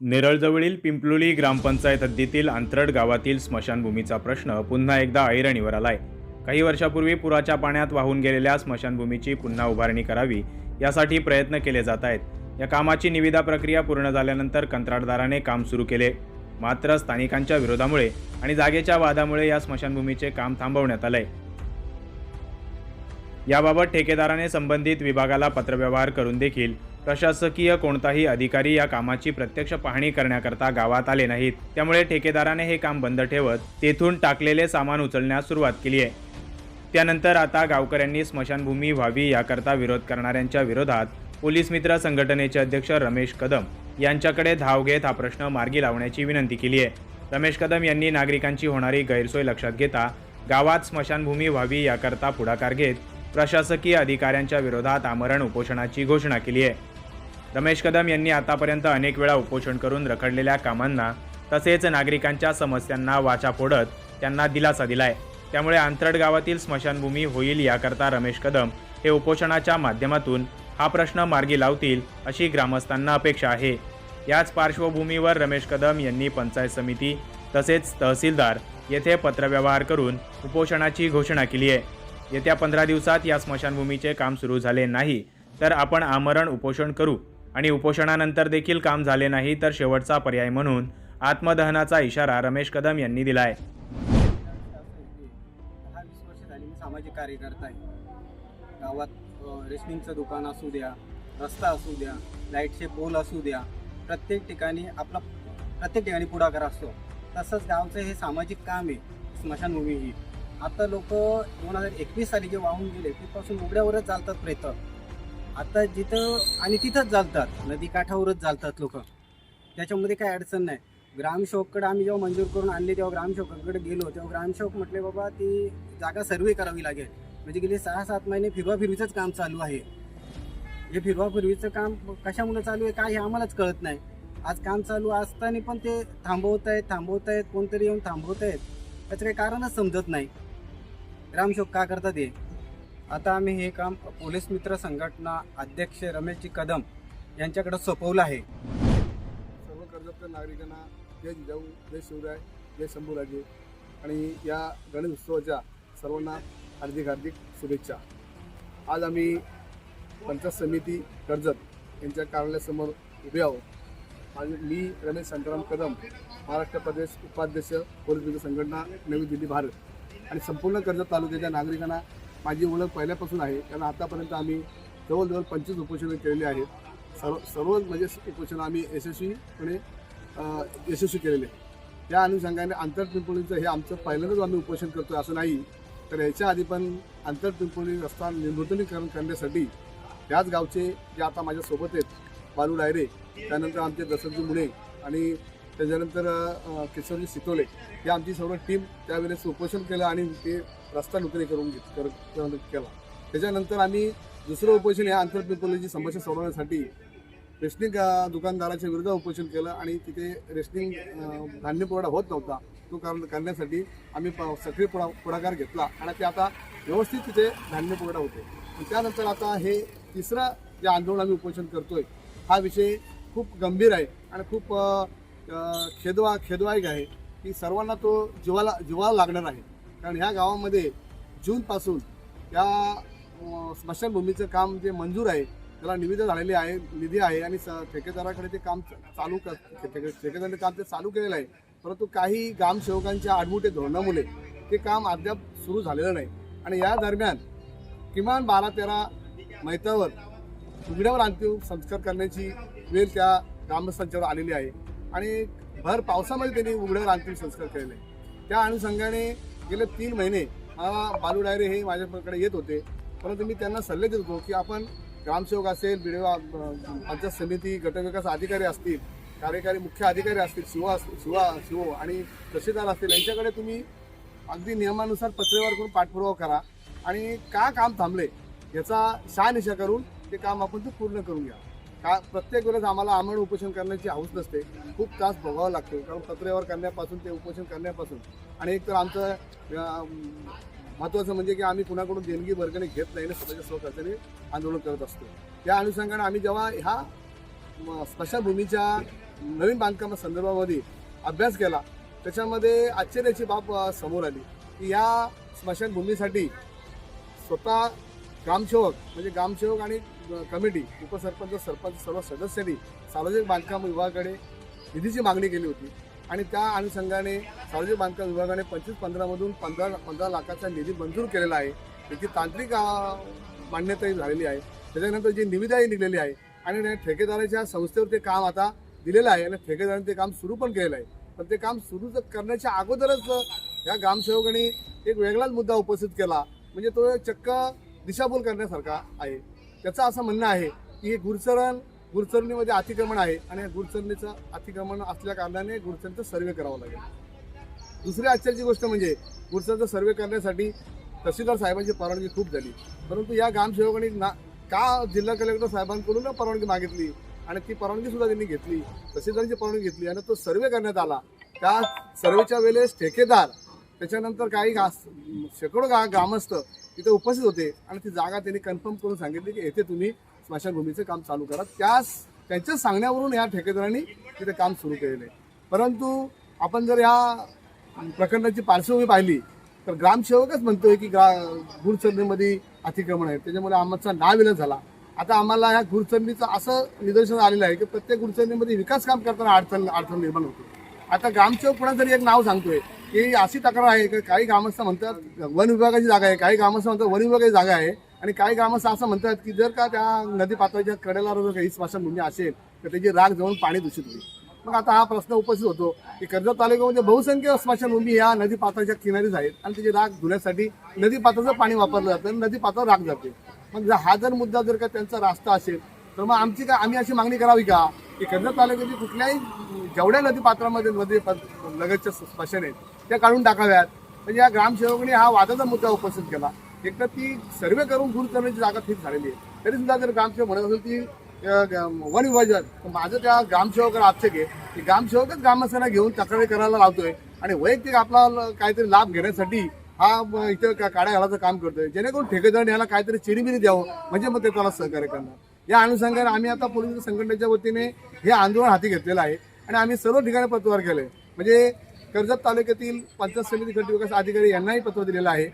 नेरळजवळील पिंपलोली ग्रामपंचायत हद्दीतील अंतरड गावातील स्मशानभूमीचा प्रश्न पुन्हा एकदा ऐरणीवर आलाय. काही वर्षापूर्वी पुराच्या पाण्यात वाहून गेलेल्या स्मशानभूमीची पुन्हा उभारणी करावी यासाठी प्रयत्न केले जात आहेत. या कामाची निविदा प्रक्रिया पूर्ण झाल्यानंतर कंत्राटदाराने काम सुरू केले. मात्र स्थानिकांच्या विरोधामुळे आणि जागेच्या वादामुळे या स्मशानभूमीचे काम थांबवण्यात आलंय. याबाबत ठेकेदाराने संबंधित विभागाला पत्रव्यवहार करून देखील प्रशासकीय कोणताही अधिकारी या कामाची प्रत्यक्ष पाहणी करण्याकरता गावात आले नाहीत. त्यामुळे ठेकेदाराने हे काम बंद ठेवत तेथून टाकलेले सामान उचलण्यास सुरुवात केली आहे. त्यानंतर आता गावकऱ्यांनी स्मशानभूमी व्हावी याकरता विरोध करणाऱ्यांच्या विरोधात पोलीस मित्र संघटनेचे अध्यक्ष रमेश कदम यांच्याकडे धाव घेत हा प्रश्न मार्गी लावण्याची विनंती केली आहे. रमेश कदम यांनी नागरिकांची होणारी गैरसोय लक्षात घेता गावात स्मशानभूमी व्हावी याकरता पुढाकार घेत प्रशासकीय अधिकाऱ्यांच्या विरोधात आमरण उपोषणाची घोषणा केली आहे. रमेश कदम यांनी आतापर्यंत अनेक वेळा उपोषण करून रखडलेल्या कामांना तसेच नागरिकांच्या समस्यांना वाचा फोडत त्यांना दिलासा दिलाय. त्यामुळे आंतरड गावातील स्मशानभूमी होईल याकरता रमेश कदम हे उपोषणाच्या माध्यमातून हा प्रश्न मार्गी लावतील अशी ग्रामस्थांना अपेक्षा आहे. याच पार्श्वभूमीवर रमेश कदम यांनी पंचायत समिती तसेच तहसीलदार येथे पत्रव्यवहार करून उपोषणाची घोषणा केली आहे. येत्या पंधरा दिवसात या स्मशानभूमीचे काम सुरू झाले नाही तर आपण आमरण उपोषण करू. आणि उपोषणानंतर देखील काम झाले नाही तर शेवटचा पर्याय म्हणून आत्मदहनाचा इशारा रमेश कदम यांनी दिलाय. दहा वीस वर्ष झाली मी सामाजिक कार्यकर्ता आहे. गावात रेशनिंगचं दुकान असू द्या रस्ता असू द्या लाईटचे पोल असू द्या प्रत्येक ठिकाणी आपला प्रत्येक ठिकाणी पुढाकार असतो. तसंच गावचं हे सामाजिक काम आहे स्मशानभूमी ही. आता लोक दोन हजार एकवीस साली जे वाहून गेले तिथपासून उघड्यावरच चालतात प्रेत आता जिथं आणि तिथंच चालतात नदी काठावरच चालतात लोक. त्याच्यामध्ये काही अडचण नाही. ग्रामसेवककडे आम्ही जेव्हा मंजूर करून आणले तेव्हा ग्रामसेवकाकडे गेलो तेव्हा ग्रामसेवक म्हटले बाबा ती जागा सर्वे करावी लागेल. म्हणजे गेले सहा सात महिने फिरवा फिरवीचंच काम चालू आहे. हे फिरवाफिरवीचं काम कशामुळे चालू आहे काय हे आम्हालाच कळत नाही. आज काम चालू असताना पण ते थांबवत आहेत थांबवत आहेत कोणतरी येऊन थांबवत आहेत त्याचं काही कारणच समजत नाही. ग्रामसेवक का करतात हे? आता आम्ही हे काम पोलीस मित्र संघटना अध्यक्ष रमेशजी कदम यांच्याकडे सोपवलं आहे. सर्व कर्जत नागरिकांना जय जिजाऊ जय शिवराय जय शंभूराजे आणि या गणेश उत्सवाच्या सर्वांना हार्दिक हार्दिक शुभेच्छा. आज आम्ही पंचायत समिती कर्जत यांच्या कार्यालयासमोर उभे आहोत. आणि मी रमेश शांताराम कदम महाराष्ट्र प्रदेश उपाध्यक्ष पोलीस मित्र संघटना नवी दिल्ली भारत. आणि संपूर्ण कर्जत तालुक्याच्या नागरिकांना माझी ओळख पहिल्यापासून आहे. कारण आतापर्यंत आम्ही जवळजवळ पंचवीस उपोषणं केलेली आहेत. सर्व सर्व म्हणजे उपोषणं आम्ही यशस्वीपणे यशस्वी केलेले त्या अनुषंगाने आंतरपिंपळीचं हे आमचं पहिल्यांदाच आम्ही उपोषण करतो असं नाही. तर याच्या आधी पण आंतरपिंपळी रस्ता निर्नूतनीकरण करण्यासाठी त्याच गावचे जे आता माझ्यासोबत आहेत बालू डायरे त्यानंतर आमचे दशरथजी मुळे आणि त्याच्यानंतर किशोरजी सितोले या आमची सर्व टीम त्यावेळेस उपोषण केलं आणि ते रस्ता नूतनीकरण घेत कर कर- केला. त्याच्यानंतर आम्ही दुसरं उपोषण या आंतरपिंपोलीची समस्या सोडवण्यासाठी रेशनिंग दुकानदाराच्या विरुद्ध उपोषण केलं आणि तिथे रेशनिंग धान्य पुरवठा होत नव्हता. तो कारण करण्यासाठी आम्ही प- सक्रिय पुढा पुढाकार घेतला आणि ते आता व्यवस्थित तिथे धान्य पुरवठा होते त्यानंतर आता हे तिसरं जे आंदोलन आम्ही उपोषण करतोय हा विषय खूप गंभीर आहे आणि खूप खेदवा खेदवाईक आहे की सर्वांना तो जीवाला जीवाला लागणार आहे. कारण ह्या गावामध्ये जूनपासून या स्मशानभूमीचं काम जे मंजूर आहे त्याला निविदा झालेली आहे निधी आहे आणि स- ठेकेदाराकडे ते काम चालू कर ठेके- ठेकेदाराने काम ते चालू केलेलं आहे. परंतु काही ग्रामसेवकांच्या आडमुठे धोरणामुळे ते काम अद्याप सुरू झालेलं नाही. आणि या दरम्यान किमान बारा तेरा मैतावर उघड्यावर अंतिम संस्कार करण्याची वेळ त्या ग्रामस्थांच्यावर आलेली आहे. आणि भर पावसामध्ये त्यांनी उघड्यावर अंतिम संस्कार केलेले. त्या अनुषंगाने गेले तीन महिने बालू डायरे हे माझ्याकडे येत होते. परंतु मी त्यांना सल्ले देत होतो की आपण ग्रामसेवक असेल बी पंचायत समिती गटविकास अधिकारी असतील कार्यकारी मुख्य अधिकारी असतील शिवा शिवा शिवो आणि तहसीलदार असतील यांच्याकडे तुम्ही अगदी नियमानुसार पत्रव्यवहार करून पाठपुरावा करा. आणि का काम थांबले याचा शहानिशा करून ते काम आपण ते पूर्ण करून घ्या. का प्रत्येक वेळेस आम्हाला आमरण उपोषण करण्याची हौस नसते. खूप त्रास भोगावा लागतो. कारण पत्रव्यवहार करण्यापासून ते उपोषण करण्यापासून. आणि एक तर आमचं महत्त्वाचं म्हणजे की आम्ही कुणाकडून देणगी वर्गणी घेत नाही आणि स्वतःच्या स्वखर्चाने आंदोलन करत असतो. त्या अनुषंगाने आम्ही जेव्हा ह्या स्मशानभूमीच्या नवीन बांधकामा संदर्भामध्ये अभ्यास केला त्याच्यामध्ये आश्चर्याची बाब समोर आली. की या स्मशानभूमीसाठी स्वतः ग्रामसेवक म्हणजे ग्रामसेवक आणि कमिटी उपसरपंच सरपंच सर्व सदस्यांनी सार्वजनिक बांधकाम विभागाकडे निधीची मागणी केली होती. आणि त्या अनुषंगाने सार्वजनिक बांधकाम विभागाने पंचवीस पंधरामधून पंधरा पंधरा लाखाचा निधी मंजूर केलेला आहे. त्याची तांत्रिक मान्यताही झालेली आहे. त्याच्यानंतर जी निविदाही निघलेली आहे आणि ठेकेदाराच्या संस्थेवर ते काम आता दिलेलं आहे आणि ठेकेदाराने ते काम सुरू पण केलेलं आहे. पण ते काम सुरू करण्याच्या अगोदरच या ग्रामसेवकांनी एक वेगळाच मुद्दा उपस्थित केला. म्हणजे तो चक्क दिशाभूल करण्यासारखा आहे. त्याचं असं म्हणणं आहे की हे गुरचरण गुरचरणीमध्ये अतिक्रमण आहे आणि या गुरचरणीचं अतिक्रमण असल्या कारणाने गुरचरणीचा सर्वे करावं लागेल. दुसरी आश्चर्याची गोष्ट म्हणजे गुरचरणचं सर्वे करण्यासाठी तहसीलदार साहेबांची परवानगी खूप झाली. परंतु या ग्रामसेवकांनी ना का जिल्हा कलेक्टर साहेबांकडून परवानगी मागितली आणि ती परवानगी सुद्धा त्यांनी घेतली तहसीलदारांची परवानगी घेतली आणि तो सर्वे करण्यात आला. त्या सर्वेच्या वेळेस ठेकेदार त्याच्यानंतर काही घास शेकडो गा ग्रामस्थ तिथे उपस्थित होते आणि ती जागा त्यांनी कन्फर्म करून सांगितली की येथे तुम्ही स्मशानभूमीचं काम चालू करा. त्यास त्यांच्या सांगण्यावरून या ठेकेदारांनी तिथे काम सुरू केलेलं. आहे परंतु आपण जर या प्रकरणाची पार्श्वभूमी पाहिली तर ग्रामसेवकच म्हणतोय की ग्रा गुरचरणीमध्ये अतिक्रमण आहे. त्याच्यामुळे आमचा नाविलाज झाला. आता आम्हाला ह्या गुरचरणीचं असं निदर्शन आलेलं आहे की प्रत्येक गुरचरणीमध्ये विकास काम करताना अडचण अडचण निर्माण होते. आता ग्रामसेवक पुन्हा जरी एक नाव सांगतोय की अशी तक्रार आहे की काही ग्रामस्थ म्हणतात वन विभागाची जागा आहे काही ग्रामस्थ म्हणतात वन विभागाची जागा आहे आणि काही ग्रामस्थ असं म्हणतात की जर का त्या नदी पातळीच्या कडेला जर काही स्मशानभूमी असेल तर त्याची राग जाऊन पाणी दूषित होईल. मग आता हा प्रश्न उपस्थित होतो की कर्जत तालुक्यामध्ये बहुसंख्य स्मशानभूमी या नदी पात्राच्या किनारीच आहेत आणि त्याची राग धुण्यासाठी नदी पात्राचं पाणी वापरलं जातं आणि नदी पातळ राग जाते. मग जर हा जर मुद्दा जर का त्यांचा रास्ता असेल तर मग आमची काय आम्ही अशी मागणी करावी का की कर्जत तालुक्याची कुठल्याही जेवढ्या नदी पात्रामध्ये नदी लगतच्या स्मशान आहेत त्या काढून टाकाव्यात. म्हणजे या ग्रामसेवकांनी हा वादाचा मुद्दा उपस्थित केला. एक तर ती सर्वे करून दूर करण्याची जागा ठीक झालेली आहे. तरी सुद्धा जर ग्रामसेवक म्हणत असेल ती वन विभाजन तर माझं त्या ग्रामसेवकाला आक्षेप आहे की ग्रामसेवकच ग्रामस्थांना घेऊन तक्रारी करायला लावतोय आणि वैयक्तिक आपला काहीतरी लाभ घेण्यासाठी हा ब- इथं का- काड्या घालायचं काम करतोय. जेणेकरून ठेकेदाराने याला काहीतरी चिडीबिडी द्यावं म्हणजे मग ते त्याला सहकार्य करणार. या अनुषंगाने आम्ही आता पोलीस संघटनेच्या वतीने हे आंदोलन हाती घेतलेलं आहे. आणि आम्ही सर्व ठिकाणी पत्रव्यवहार केले. म्हणजे कर्जत तालुक्यातील पंचायत समिती गट विकास अधिकारी यांनाही पत्र दिलेलं आहे.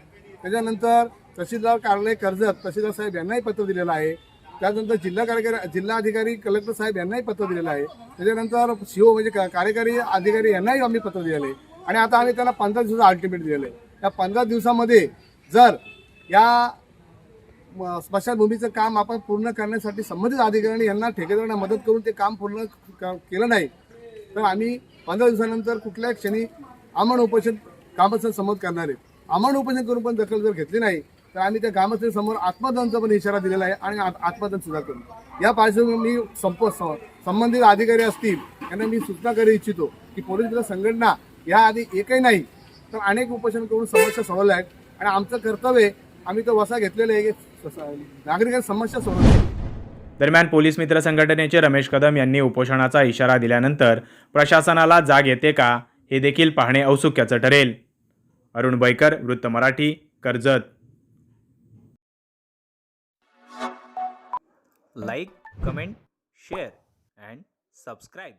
त्याच्यानंतर तहसीलदार कार्यालय कर्जत तहसीलदार साहेब यांनाही पत्र दिलेलं आहे. त्यानंतर जिल्हा कार्यकारी जिल्हा अधिकारी कलेक्टर साहेब यांनाही पत्र दिलेलं आहे. त्याच्यानंतर सीओ म्हणजे कार्यकारी अधिकारी यांनाही आम्ही पत्र दिलेलं आहे. आणि आता आम्ही त्यांना पंधरा दिवसाचं अल्टिमेट दिलेलं आहे. त्या पंधरा दिवसामध्ये जर या स्मशानभूमीचं काम आपण पूर्ण करण्यासाठी संबंधित अधिकाऱ्यांनी यांना ठेकेदारांना मदत करून ते काम पूर्ण क- केलं नाही तर आम्ही पंधरा दिवसानंतर कुठल्याही क्षणी आमण उपोषण ग्रामस्थ समोर करणार आहे. आमण उपोषण करून पण दखल जर घेतली नाही तर आम्ही त्या ग्रामस्थांसमोर आत्मदहनचा पण इशारा दिलेला आहे आणि आत- आत्मदहन सुद्धा करू. या पार्श्वभूमी मी संप संबंधित अधिकारी असतील त्यांना मी सूचना करू इच्छितो की पोलीस दल संघटना याआधी एकही नाही तर अनेक उपोषण करून समस्या सोडवल्या आहेत. आणि आमचं कर्तव्य आम्ही तो वसा घेतलेला आहे की नागरिकांनी समस्या सोडवल्या दरम्यान पोलीस मित्र संघटनेचे रमेश कदम यांनी उपोषणाचा इशारा दिल्यानंतर प्रशासनाला जाग येते का हे देखील पाहणे औत्सुक्याचं ठरेल. अरुण बैकर वृत्त Marathi Karjat. Like comment share and subscribe.